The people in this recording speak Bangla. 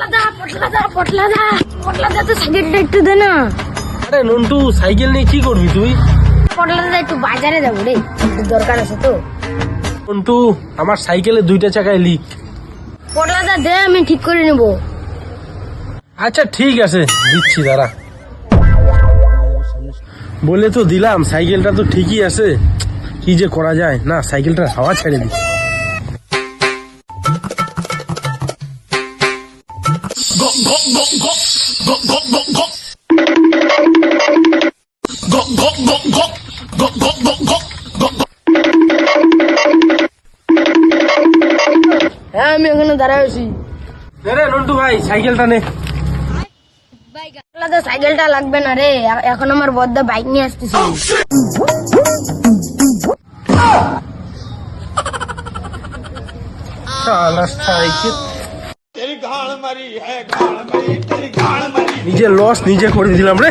পটলাদা পটলাদা পটলাদা পটলাদা তো সাইকেলটা একটু দে না। আরে নন্টু সাইকেল নিয়ে কি করবি তুই? পটলাদা একটু বাজারে যাব রে একটু দরকার আছে তো। নন্টু আমার সাইকেলে দুইটা চাকায় লিক পটলাদা দে আমি ঠিক করে নেব। আচ্ছা ঠিক আছে দিচ্ছি দাঁড়া। বলে তো দিলাম সাইকেলটা তো ঠিকই আছে। কি যে করা যায়? না সাইকেলটা হাওয়া ছেড়ে দি হ্যাঁ আমি ওখানে দাঁড়ায় আছি। রে নন্টু ভাই সাইকেলটা নে। সাইকেলটা লাগবে না রে এখন আমার বদ্দা বাইক নিয়ে আসতেছে। শালা সাইকেল। নিজে লস নিজে করে দিলাম রে